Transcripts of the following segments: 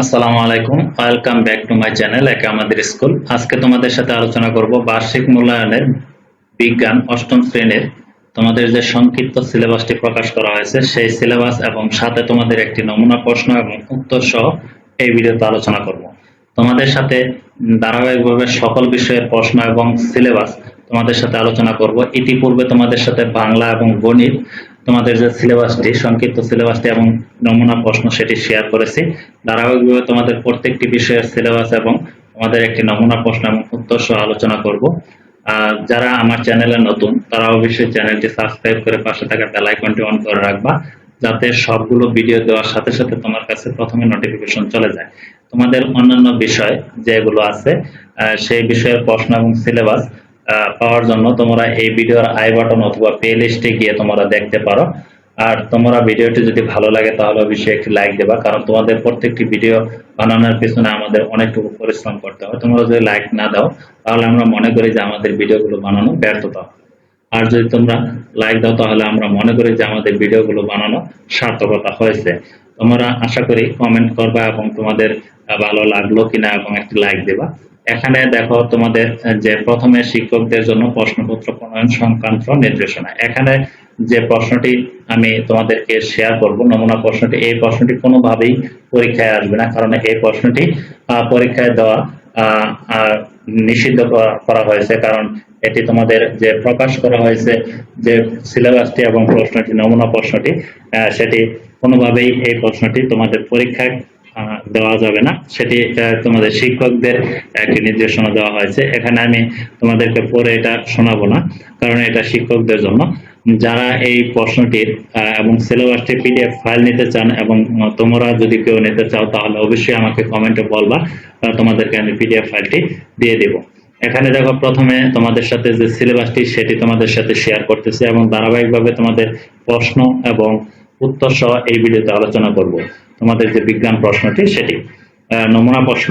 আসসালামু আলাইকুম। Welcome back to my channel একে আমাদের স্কুল। আজকে তোমাদের সাথে আলোচনা করব বার্ষিক মূল্যায়নের বিজ্ঞান অষ্টম শ্রেণির। তোমাদের যে সংক্ষিপ্ত সিলেবাসটি প্রকাশ করা হয়েছে, সেই সিলেবাস এবং সাথে তোমাদের একটি নমুনা প্রশ্ন এবং উত্তর সহ এই ভিডিওতে আলোচনা করব। তোমাদের সাথে ধারাবাহিকভাবে সকল বিষয়ের প্রশ্ন এবং সিলেবাস তোমাদের সাথে আলোচনা করব। ইতিপূর্বে তোমাদের সাথে বাংলা এবং গণিত তোমাদের যে সিলেবাসটি সংক্ষিপ্ত সিলেবাসটি এবং নমুনা প্রশ্ন সেটি শেয়ার করেছি। ধারাবাহিকভাবে তোমাদের প্রত্যেকটি বিষয়ের সিলেবাস এবং তোমাদের একটি নমুনা প্রশ্ন এবং উত্তর সহ আলোচনা করব। যারা আমার চ্যানেলে নতুন তারা অবশ্যই চ্যানেলটি সাবস্ক্রাইব করে পাশে থাকা বেল আইকনটি অন করে রাখবা, যাতে সবগুলো ভিডিও দেওয়ার সাথে সাথে তোমার কাছে প্রথমে নোটিফিকেশন চলে যায়। তোমাদের অন্যান্য বিষয় যেগুলো আছে সেই বিষয়ের প্রশ্ন এবং সিলেবাস পাওয়ার জন্য তোমরা এই ভিডিওর আই বাটন অথবা প্লে লিস্টে গিয়ে তোমরা দেখতে পারো। আর তোমরা ভিডিওটি যদি ভালো লাগে, তাহলে অবশ্যই একটি লাইক দেবা, কারণ তোমাদের প্রত্যেকটি ভিডিও বানানোর পিছনে আমাদের অনেকটুকু পরিশ্রম করতে হয়। তোমরা যদি লাইক না দাও, তাহলে আমরা মনে করি যে আমাদের ভিডিওগুলো বানানো ব্যর্থতা। আর যদি তোমরা লাইক দাও, তাহলে আমরা মনে করি যে আমাদের ভিডিওগুলো বানানো সার্থকতা হয়েছে। তোমরা আশা করি কমেন্ট করবা এবং তোমাদের ভালো লাগল কিনা এবং একটি লাইক দেবা। এখানে দেখো তোমাদের যে প্রথমে শিক্ষকদের জন্য প্রশ্নপত্র, প্রণয়ন সংক্রান্ত নির্দেশনা। এখানে যে প্রশ্নটি আমি তোমাদেরকে শেয়ার করব, নমুনা প্রশ্নটি, এই প্রশ্নটি কোনোভাবেই পরীক্ষায় আসবে না, কারণ এই প্রশ্নটি পরীক্ষায় দেওয়া নিষিদ্ধ করা- হয়েছে। কারণ এটি তোমাদের যে প্রকাশ করা হয়েছে, যে সিলেবাসটি এবং প্রশ্নটি, নমুনা প্রশ্নটি সেটি কোনোভাবেই এই প্রশ্নটি তোমাদের পরীক্ষায় দেওয়া যাবে না। সেটি তোমাদের শিক্ষকদের একটি নির্দেশনা দেওয়া হয়েছে। এখানে আমি তোমাদেরকে পরে এটা শোনাবো না, কারণ এটা শিক্ষকদের জন্য। যারা এই প্রশ্নটির এবং সিলেবাসটির পিডিএফ ফাইল নিতে চান এবং তোমরা যদি কেউ নিতে চাও, তাহলে অবশ্যই আমাকে কমেন্টে বলবা তোমাদেরকে আমি পিডিএফ ফাইলটি দিয়ে দেব। এখানে দেখো, প্রথমে তোমাদের সাথে যে সিলেবাসটি সেটি তোমাদের সাথে শেয়ার করতেছি এবং ধারাবাহিকভাবে তোমাদের প্রশ্ন এবং উত্তর সহ এই ভিডিওতে আলোচনা করব। তোমাদের যে বিজ্ঞান প্রশ্নটি সেটি। নমুনা প্রশ্ন।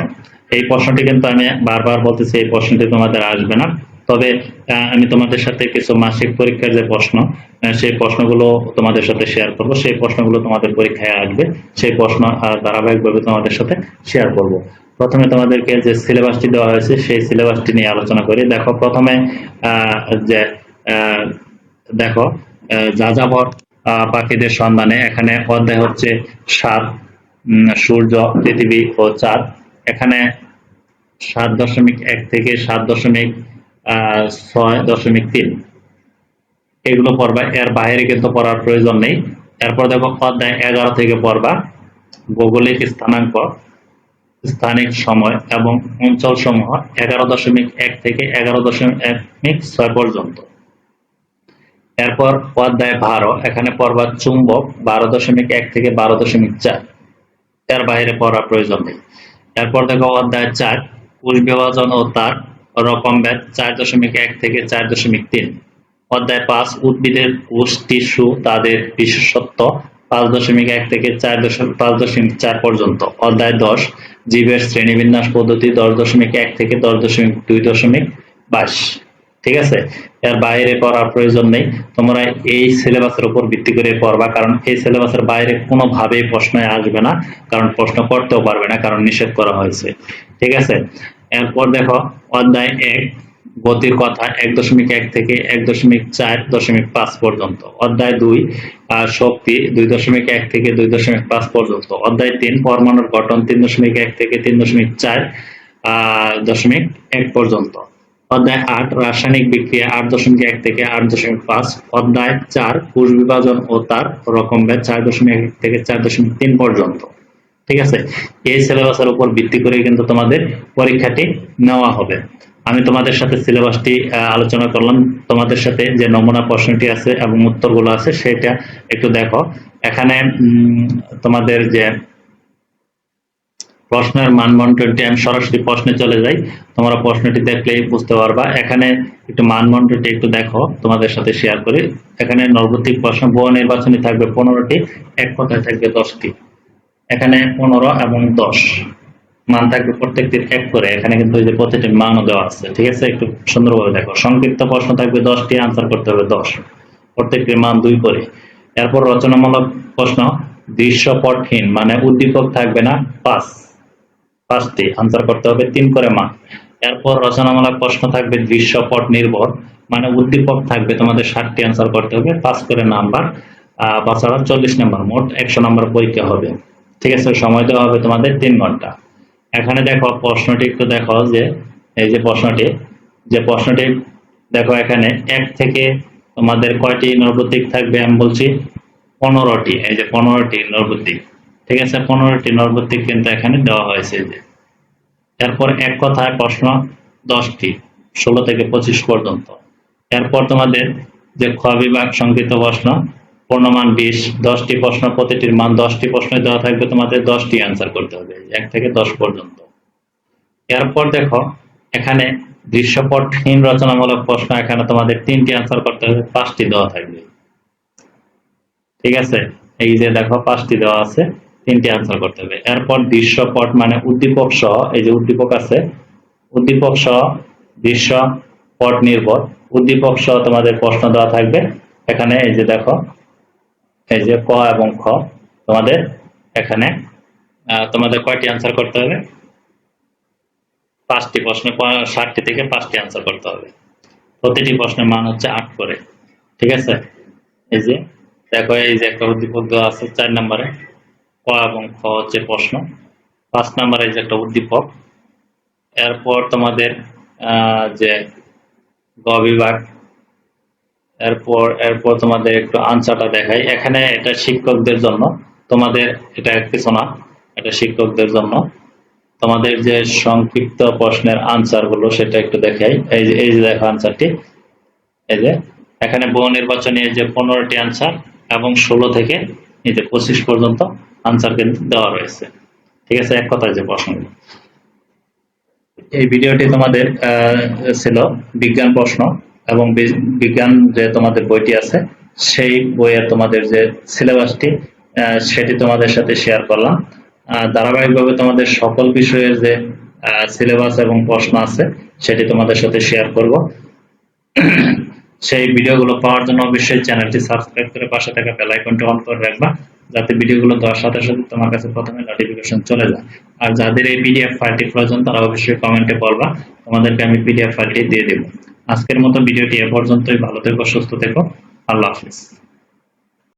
এই প্রশ্নটি কিন্তু আমি বারবার বলতেছি এই প্রশ্নটি তোমাদের আসবে না। তবে আমি তোমাদের সাথে কিছু মাসিক পরীক্ষার যে প্রশ্ন সেই প্রশ্নগুলো তোমাদের সাথে শেয়ার করব। সেই প্রশ্নগুলো তোমাদের পরীক্ষায় আসবে। সেই প্রশ্ন ধারাবাহিকভাবে তোমাদের সাথে শেয়ার করব। প্রথমে তোমাদেরকে যে সিলেবাসটি দেওয়া হয়েছে সেই সিলেবাসটি নিয়ে আলোচনা করি। দেখো প্রথমে যে দেখো আহ, যাযাবর পাখিদের সন্ধানে। এখানে অধ্যায় হচ্ছে সাত সূর্য, পৃথিবী ও চাঁদ। এখানে সাত দশমিক এক থেকে সাত দশমিক ছয় দশমিক তিন। এগুলো পড়বা, এর বাইরে কিন্তু পড়ার প্রয়োজন নেই। এরপর দেখো অধ্যায় এগারো থেকে পড়বা। ভৌগোলিক স্থানাঙ্ক, স্থানিক সময় এবং অঞ্চল সমূহ এগারো দশমিক এক থেকে এগারো দশমিক ছয় পর্যন্ত। এরপর অধ্যায় বারো, এখানে পড়বা চুম্বক বারো দশমিক এক থেকে বারো দশমিক চার। এর বাইরে পড়ার প্রয়োজন নেই। এরপর দেখো অধ্যায় চার কোষ বিভাজন ও তার রকম ভেদ চার দশমিক এক থেকে চার দশমিক তিন। অধ্যায় পাঁচ, উদ্ভিদের কোষ, টিস্যু তাদের বিশেষত্ব পাঁচ দশমিক এক থেকে চার দশমিক পাঁচ দশমিক চার পর্যন্ত। অধ্যায় দশ, জীবের শ্রেণীবিন্যাস পদ্ধতি দশ দশমিক এক থেকে দশ দশমিক দুই দশমিক বাইশ। ঠিক আছে? এর বাইরে পড়ার প্রয়োজন নেই। তোমরা এই সিলেবাসের উপর ভিত্তি করে পড়বা, কারণ এই সিলেবাসের বাইরে কোনোভাবেই প্রশ্ন আসবে না, কারণ প্রশ্ন করতেও পারবে না, কারণ নিষেধ করা হয়েছে। ঠিক আছে? এরপর দেখো, অধ্যায় এক, গতির কথা, এক দশমিক এক থেকে এক দশমিক চার দশমিক পাঁচ পর্যন্ত। অধ্যায় দুই শক্তি, দুই দশমিক এক থেকে দুই দশমিক পাঁচ পর্যন্ত। অধ্যায় তিন, পরমাণুর গঠন, তিন দশমিক এক থেকে তিন দশমিক চার দশমিক এক পর্যন্ত। অধ্যায় আট, রাসায়নিক বিক্রিয়া আট দশমিক এক থেকে আট দশমিক পাঁচ, অধ্যায় চার, কোষ বিভাজন ও তার রকম ভেদ চার দশমিক এক থেকে চার দশমিক তিন পর্যন্ত। ঠিক আছে? এই সিলেবাসের উপর ভিত্তি করে কিন্তু তোমাদের পরীক্ষাটি নেওয়া হবে। আমি তোমাদের সাথে সিলেবাসটি আলোচনা করলাম। তোমাদের সাথে যে নমুনা প্রশ্নটি আছে এবং উত্তরগুলো আছে, সেটা একটু দেখো। এখানে তোমাদের যে প্রশ্নের মানমন্ডলটি আমি সরাসরি প্রশ্নে চলে যাই তোমরা প্রশ্নটি দেখলেই বুঝতে পারবা। এখানে একটু মানমন্ডলটি একটু দেখো, তোমাদের সাথে শেয়ার করি। এখানে নৈর্ব্যক্তিক প্রশ্ন বহু নির্বাচনী থাকবে পনেরোটি, এক কথায় থাকবে দশটি। এখানে পনেরো এবং দশ। মান থাকবে প্রত্যেকটির এক করে। এখানে কিন্তু এই যে প্রতিটি মানও দেওয়া আছে। ঠিক আছে? একটু সুন্দরভাবে দেখো। সংক্ষিপ্ত প্রশ্ন থাকবে দশটি আনসার করতে হবে দশ। প্রত্যেকটির মান দুই করে। এরপর রচনামূলক প্রশ্ন, দৃশ্যপটহীন মানে উদ্দীপক থাকবে না, পাঁচ। পাঁচটি। আনসার করতে হবে তিন করে মার্ক এরপর রচনামূলক প্রশ্ন থাকবে দৃশ্যপট নির্ভর মানে উদ্দীপক থাকবে তোমাদের ষাটটি আনসার করতে হবে, পাঁচ করে নাম্বার বাচ্চারা চল্লিশ নাম্বার মোট একশো নাম্বার পরীক্ষা হবে। ঠিক আছে, সময় দেওয়া হবে তোমাদের তিন ঘণ্টা। এখানে দেখো, প্রশ্নটি একটু দেখো যে, এই যে প্রশ্নটি যে প্রশ্নটি দেখো এখানে, এক থেকে তোমাদের কয়টি নৈর্ব্যতিক থাকবে আমি বলছি, পনেরোটি, এই যে পনেরোটি নৈর্ব্যতিক ঠিক আছে, পনেরোটি নৈর্ব্যতিক কিন্তু এখানে দেওয়া হয়েছে যে এরপর এক কথায় প্রশ্ন দশটি, ষোলো থেকে পঁচিশ পর্যন্ত। এরপর তোমাদের যে খ বিভাগ সংকৃত প্রশ্ন, পূর্ণমান বিশ, দশটি প্রশ্ন, প্রতিটির মান দশটি প্রশ্ন দেওয়া থাকবে, তোমাদের দশটি অ্যান্সার করতে হবে, এক থেকে দশ পর্যন্ত। এরপর দেখো, এখানে দৃশ্যপটহীন রচনামূলক প্রশ্ন, এখানে তোমাদের তিনটি অ্যান্সার করতে হবে, পাঁচটি দেওয়া থাকবে। ঠিক আছে? এই যে দেখো, পাঁচটি দেওয়া আছে। তিনটি অ্যান্সার করতে হবে। এরপর দৃশ্যপট মানে উদ্দীপক সহ, এই যে উদ্দীপক আছে, উদ্দীপক সহ দৃশ্যপট নির্ভর। উদ্দীপক সহ তোমাদের প্রশ্ন দেওয়া থাকবে। এখানে এই যে দেখো, এই যে ক এবং খ, তোমাদের এখানে তোমাদের কয়টি অ্যান্সার করতে হবে? পাঁচটি প্রশ্নে ষাটটি থেকে পাঁচটি অ্যান্সার করতে হবে। প্রতিটি প্রশ্নের মান হচ্ছে আট করে। ঠিক আছে? এই যে, দেখো, এই যে একটা উদ্দীপক দেওয়া আছে চার নম্বরে। ক এবং খ হচ্ছে প্রশ্ন। পাঁচ নম্বরে যে একটা উদ্দীপক। এরপর তোমাদের যে গ বিভাগ, এরপর এরপর তোমাদের একটু আনসারটা দেখাই। এখানে এটা শিক্ষকদের জন্য, তোমাদের এটা কিছু না, এটা শিক্ষকদের জন্য। তোমাদের যে সংক্ষিপ্ত প্রশ্নের আনসারগুলো সেটা একটু দেখাই। এই যে এই যে দেখো আনসারটি। এই যে, এখানে বহু নির্বাচনী যে পনেরোটি আনসার এবং ষোলো থেকে এই যে পঁচিশ পর্যন্ত আনসার কিন্তু দেওয়া রয়েছে। ঠিক আছে? এক কথায় যে প্রশ্নগুলো এই ভিডিওটি তোমাদের ছিল বিজ্ঞান প্রশ্ন এবং বিজ্ঞান যে তোমাদের বইটি আছে, সেই বইয়ের তোমাদের যে সিলেবাসটি সেটি তোমাদের সাথে শেয়ার করলাম। ধারাবাহিকভাবে তোমাদের সকল বিষয়ের যে সিলেবাস এবং প্রশ্ন আছে, সেটি তোমাদের সাথে শেয়ার করব। সেই ভিডিওগুলো পাওয়ার জন্য অবশ্যই চ্যানেলটি সাবস্ক্রাইব করে পাশে থাকা বেল আইকনটি অন করে রাখবা। যাতে ভিডিওগুলো দেওয়ার সাথে সাথে তোমার কাছে প্রথমে নোটিফিকেশন চলে যায়। আর যাদের এই পিডিএফ ফাইলটি প্রয়োজন, তারা অবশ্যই কমেন্টে বলবা। তোমাদেরকে আমি পিডিএফ ফাইলটি দিয়ে দেবো। আজকের মতো ভিডিওটি এ পর্যন্তই। ভালো থেকো, সুস্থ থেকো। আল্লাহ হাফিজ।